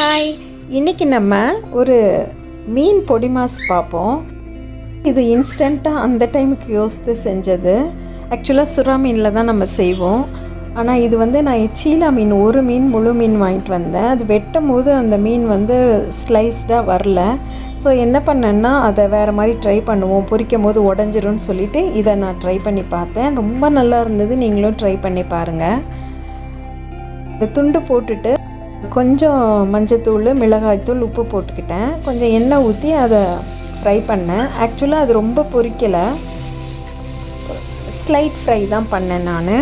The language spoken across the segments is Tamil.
ஹாய் இன்றைக்கி நம்ம ஒரு மீன் பொடி மாஸ் பார்ப்போம். இது இன்ஸ்டண்ட்டாக அந்த டைமுக்கு யோசித்து செஞ்சது. ஆக்சுவலாக சுறா மீனில் தான் நம்ம செய்வோம். ஆனால் இது வந்து நான் சீலா மீன் ஒரு மீன் முழு மீன் வாங்கிட்டு வந்தேன். அது வெட்டும் போது அந்த மீன் வந்து ஸ்லைஸ்டாக வரல. ஸோ என்ன பண்ணேன்னா அதை வேறு மாதிரி ட்ரை பண்ணுவோம். பொரிக்கும் போது உடஞ்சிரும்னு சொல்லிவிட்டு இதை நான் ட்ரை பண்ணி பார்த்தேன். ரொம்ப நல்லா இருந்தது. நீங்களும் ட்ரை பண்ணி பாருங்கள் இந்த துண்டு போட்டுட்டு கொஞ்சம் மஞ்சத்தூள் மிளகாய்த்தூள் உப்பு போட்டுக்கிட்டேன். கொஞ்சம் எண்ணெய் ஊற்றி அதை ஃப்ரை பண்ணேன். ஆக்சுவலாக அது ரொம்ப பொரிக்கலை. ஸ்லைட் ஃப்ரை தான் பண்ணேன் நான்.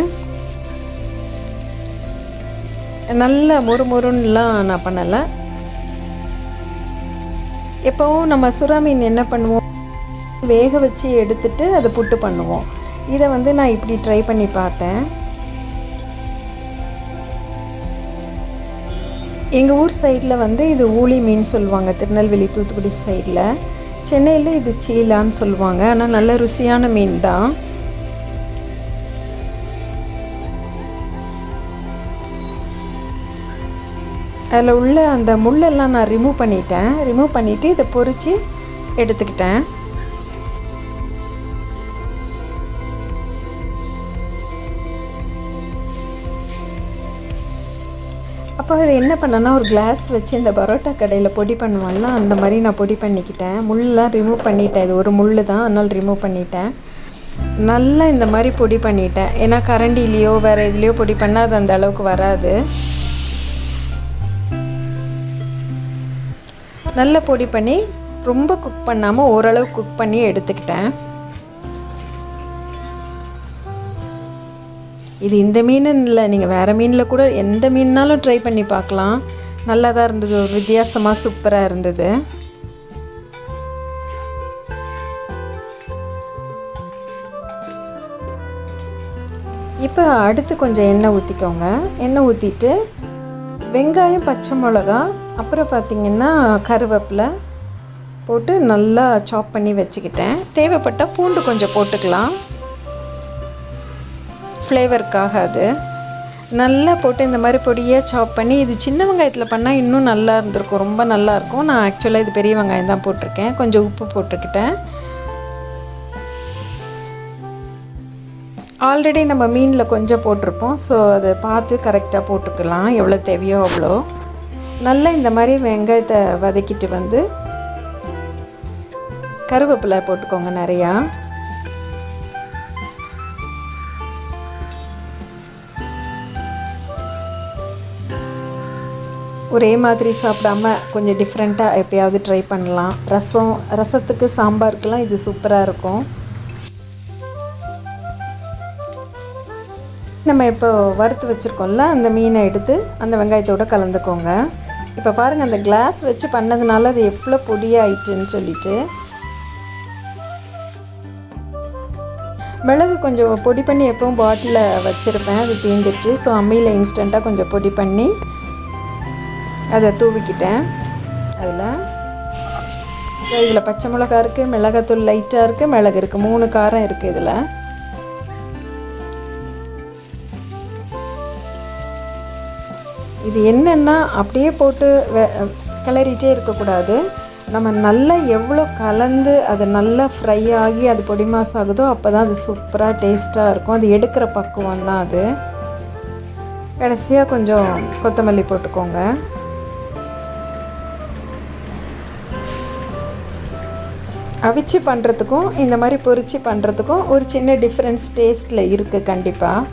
நல்ல மொறு மொறுன்னுலாம் நான் பண்ணலை. எப்போவும் நம்ம சுறா மீன் என்ன பண்ணுவோம்? வேக வச்சு எடுத்துட்டு அதை புட்டு பண்ணுவோம். இதை வந்து நான் இப்படி ட்ரை பண்ணி பார்த்தேன். எங்கள் ஊர் சைடில் வந்து இது ஊளி மீன் சொல்லுவாங்க திருநெல்வேலி தூத்துக்குடி சைடில். சென்னையில் இது சீலான்னு சொல்லுவாங்க ஆனால் நல்ல ருசியான மீன் தான். அதில் உள்ள அந்த முள்ளெல்லாம் நான் ரிமூவ் பண்ணிட்டேன். ரிமூவ் பண்ணிவிட்டு இதை பொறிச்சு எடுத்துக்கிட்டேன். அப்போ இது என்ன பண்ணேன்னா ஒரு கிளாஸ் வச்சு இந்த பரோட்டா கடையில் பொடி பண்ணுவோம்னா அந்த மாதிரி நான் பொடி பண்ணிக்கிட்டேன். முள்ளெலாம் ரிமூவ் பண்ணிட்டேன். இது ஒரு முள் தான் அதனால் ரிமூவ் பண்ணிட்டேன். நல்லா இந்த மாதிரி பொடி பண்ணிட்டேன். ஏன்னா கரண்டிலேயோ வேறு இதுலேயோ பொடி பண்ணால் அது அந்த அளவுக்கு வராது. நல்லா பொடி பண்ணி ரொம்ப குக் பண்ணாமல் ஓரளவு குக் பண்ணி எடுத்துக்கிட்டேன். இது இந்த மீன் இல்லை நீங்கள் வேறு மீனில் கூட எந்த மீன்னாலும் ட்ரை பண்ணி பார்க்கலாம். நல்லா தான் இருந்தது ஒரு வித்தியாசமாக சூப்பராக இருந்தது. இப்போ அடுத்து கொஞ்சம் எண்ணெய் ஊற்றிக்கோங்க எண்ணெய் ஊற்றிட்டு வெங்காயம் பச்சை மிளகா அப்புறம் பார்த்திங்கன்னா கருவேப்பிலை போட்டு நல்லா சாப் பண்ணி வச்சுக்கிட்டேன். தேவைப்பட்டால் பூண்டு கொஞ்சம் போட்டுக்கலாம். ஃப்ளேவருக்காக அது நல்லா போட்டு இந்த மாதிரி பொடியாக சாப் பண்ணி இது சின்ன வெங்காயத்தில் பண்ணால் இன்னும் நல்லா இருந்திருக்கும். ரொம்ப நல்லாயிருக்கும் நான் ஆக்சுவலாக இது பெரிய வெங்காயம் தான் போட்டிருக்கேன். கொஞ்சம் உப்பு போட்டுக்கிட்டேன். ஆல்ரெடி நம்ம மீனில் கொஞ்சம் போட்டிருப்போம். ஸோ அதை பார்த்து கரெக்டாக போட்டுக்கலாம். எவ்வளோ தேவையோ அவ்வளோ. நல்லா இந்த மாதிரி வெங்காயத்தை வதக்கிட்டு வந்து கருவேப்பிலை போட்டுக்கோங்க நிறையா. ஒரே மாதிரி சாப்பிடாம கொஞ்சம் டிஃப்ரெண்ட்டாக எப்பயாவது ட்ரை பண்ணலாம். ரசம் ரசத்துக்கு சாம்பாருக்கெலாம் இது சூப்பராக இருக்கும். நம்ம இப்போ வறுத்து வச்சுருக்கோம்ல அந்த மீனை எடுத்து அந்த வெங்காயத்தோடு கலந்துக்கோங்க. இப்போ பாருங்கள் அந்த கிளாஸ் வச்சு பண்ணதுனால அது எவ்வளோ பொடியாயிட்டுன்னு சொல்லிட்டு. மிளகு கொஞ்சம் பொடி பண்ணி எப்பவும் பாட்டிலில் வச்சுருப்பேன் அது தீந்துருச்சு. ஸோ அம்மியில் இன்ஸ்டண்ட்டாக கொஞ்சம் பொடி பண்ணி அதை தூவிக்கிட்டேன். அதில் இதில் பச்சை மிளகா இருக்குது மிளகாத்தூள் லைட்டாக இருக்குது மிளகு இருக்குது மூணு காரம் இருக்குது இதில். இது என்னென்னா அப்படியே போட்டு வெ கிளறிட்டே இருக்கக்கூடாது. நம்ம நல்லா எவ்வளோ கலந்து அது நல்லா ஃப்ரை ஆகி அது பொடி மாஸ் ஆகுதோ அப்போ தான் அது சூப்பராக டேஸ்ட்டாக இருக்கும். அது எடுக்கிற பக்குவம் தான் அது. கடைசியாக கொஞ்சம் கொத்தமல்லி போட்டுக்கோங்க. அவிச்சு பண்ணுறதுக்கும் இந்த மாதிரி பொறிச்சு பண்ணுறதுக்கும் ஒரு சின்ன டிஃப்ரென்ஸ் டேஸ்ட்டில் இருக்குது கண்டிப்பாக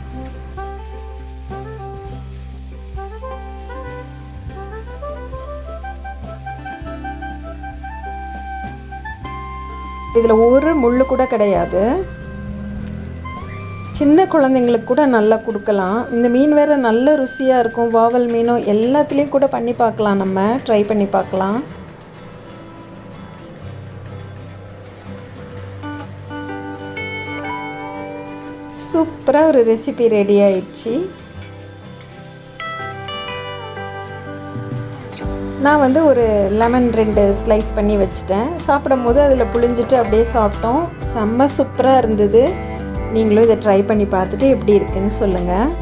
இதில் ஒரு முள் கூட கிடையாது. சின்ன குழந்தைங்களுக்கு கூட நல்லா கொடுக்கலாம். இந்த மீன் வேறு நல்ல ருசியாக இருக்கும். வாவல் மீனும் எல்லாத்துலேயும் கூட பண்ணி பார்க்கலாம் நம்ம. ட்ரை பண்ணி பார்க்கலாம். சூப்பராக ஒரு ரெசிபி ரெடி ஆயிடுச்சு. நான் வந்து ஒரு லெமன் ரெண்டு ஸ்லைஸ் பண்ணி வச்சுட்டேன். சாப்பிடும் போது அதில் புழிஞ்சிட்டு அப்படியே சாப்பிட்டோம். செம்ம சூப்பராக இருந்தது. நீங்களும் இதை ட்ரை பண்ணி பார்த்துட்டு எப்படி இருக்குன்னு சொல்லுங்கள்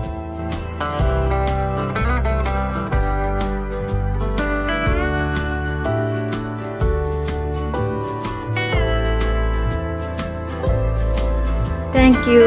தேங்க்யூ